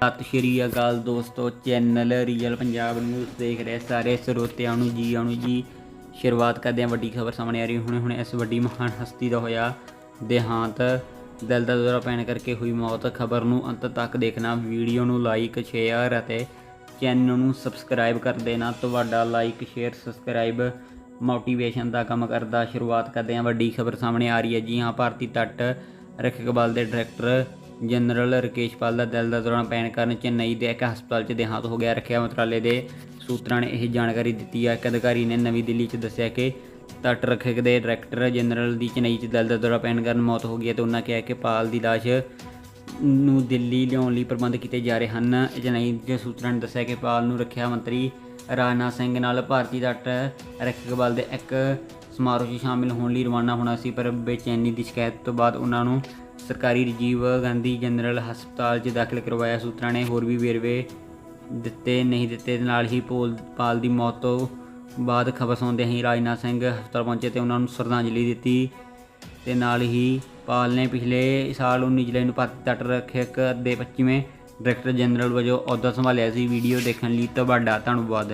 ਸਤਿ ਸ਼੍ਰੀ ਅਕਾਲ ਦੋਸਤੋ, channel real Punjab news ਦੇਖ ਰਹੇ ਸਾਰੇ ਸਰੋਤਿਆਂ ਨੂੰ ਜੀ ਆਣੂ ਜੀ। ਸ਼ੁਰੂਆਤ ਕਰਦੇ ਹਾਂ ਵੱਡੀ ਖਬਰ ਸਾਹਮਣੇ ਆ ਰਹੀ ਹੁਣੇ ਹੁਣੇ ਇਸ ਵੱਡੀ ਮਹਾਨ ਹਸਤੀ ਦਾ ਹੋਇਆ ਦੇਹਾਂਤ। ਦਿਲ ਦਾ ਦੌਰਾ ਪੈਣ ਕਰਕੇ ਹੋਈ ਮੌਤ। ਖਬਰ ਨੂੰ ਅੰਤ ਤੱਕ ਦੇਖਣਾ, ਵੀਡੀਓ ਨੂੰ ਲਾਈਕ ਸ਼ੇਅਰ ਅਤੇ ਚੈਨਲ ਨੂੰ ਸਬਸਕ੍ਰਾਈਬ ਕਰ ਦੇਣਾ। ਤੁਹਾਡਾ ਲਾਈਕ ਸ਼ੇਅਰ ਸਬਸਕ੍ਰਾਈਬ ਮੋਟੀਵੇਸ਼ਨ ਦਾ ਕੰਮ ਕਰਦਾ। ਸ਼ੁਰੂਆਤ ਕਰਦੇ ਹਾਂ। ਵੱਡੀ ਖਬਰ ਸਾਹਮਣੇ ਆ ਰਹੀ ਹੈ। ਜੀ ਹਾਂ, ਭਾਰਤੀ ਤੱਟ ਰੱਖਿਅਕ ਬਲ ਦੇ ਡਾਇਰੈਕਟਰ ਜਨਰਲ ਰਕੇਸ਼ ਪਾਲ ਦਾ ਦਿਲ ਦਾ ਦੌਰਾ ਪੈਣ ਕਾਰਨ ਚੇਨਈ ਦੇ ਇੱਕ ਹਸਪਤਾਲ 'ਚ ਦੇਹਾਂਤ ਹੋ ਗਿਆ। ਰੱਖਿਆ ਮੰਤਰਾਲੇ ਦੇ ਸੂਤਰਾਂ ਨੇ ਇਹ ਜਾਣਕਾਰੀ ਦਿੱਤੀ। ਹੈ ਇੱਕ ਅਧਿਕਾਰੀ ਨੇ ਨਵੀਂ ਦਿੱਲੀ 'ਚ ਦੱਸਿਆ ਕਿ ਤੱਟ ਰੱਖਿਅਕ ਦੇ ਡਾਇਰੈਕਟਰ ਜਨਰਲ ਦੀ ਚੇਨਈ 'ਚ ਦਿਲ ਦਾ ਦੌਰਾ ਪੈਣ ਕਾਰਨ ਮੌਤ ਹੋ ਗਈ ਹੈ ਤੇ ਉਹਨਾਂ ਕਿਹਾ ਕਿ ਪਾਲ ਦੀ ਲਾਸ਼ ਨੂੰ ਦਿੱਲੀ ਲਿਆਉਣ ਲਈ ਪ੍ਰਬੰਧ ਕੀਤੇ ਜਾ ਰਹੇ ਹਨ। ਚੇਨਈ ਦੇ ਸੂਤਰਾਂ ਨੇ ਦੱਸਿਆ ਕਿ ਪਾਲ ਨੂੰ ਰੱਖਿਆ ਮੰਤਰੀ ਰਾਜਨਾਥ ਸਿੰਘ ਨਾਲ ਭਾਰਤੀ ਤੱਟ ਰੱਖਿਅਕ ਬਲ ਦੇ ਇੱਕ ਸਮਾਰੋਹ 'ਚ ਸ਼ਾਮਿਲ ਹੋਣ ਲਈ ਰਵਾਨਾ ਹੋਣਾ ਸੀ, ਪਰ ਬੇਚੈਨੀ ਦੀ ਸ਼ਿਕਾਇਤ ਤੋਂ ਬਾਅਦ ਉਹਨਾਂ ਨੂੰ ਸਰਕਾਰੀ ਰਾਜੀਵ ਗਾਂਧੀ ਜਨਰਲ ਹਸਪਤਾਲ 'ਚ ਦਾਖਲ ਕਰਵਾਇਆ। ਸੂਤਰਾਂ ਨੇ ਹੋਰ ਵੀ ਵੇਰਵੇ ਦਿੱਤੇ, ਨਹੀਂ ਦਿੱਤੇ। ਨਾਲ ਹੀ ਪੋਲ, ਪਾਲ ਦੀ ਮੌਤ ਤੋਂ ਬਾਅਦ ਖਬਰ ਸੁਣਦੇ ਹੀ ਰਾਜਨਾਥ ਸਿੰਘ ਹਸਪਤਾਲ ਪਹੁੰਚੇ ਤੇ ਉਹਨਾਂ ਨੂੰ ਸ਼ਰਧਾਂਜਲੀ ਦਿੱਤੀ। ਤੇ ਨਾਲ ਹੀ ਪਾਲ ਨੇ ਪਿਛਲੇ ਸਾਲ 19 ਜੁਲਾਈ ਨੂੰ ਭਾਰਤੀ ਤੱਟ ਰੱਖਿਅਕ ਦੇ 25ਵੇਂ ਡਾਇਰੈਕਟਰ ਜਨਰਲ ਵਜੋਂ ਅਹੁਦਾ ਸੰਭਾਲਿਆ ਸੀ। ਵੀਡੀਓ ਦੇਖਣ ਲਈ ਤੁਹਾਡਾ ਧੰਨਵਾਦ।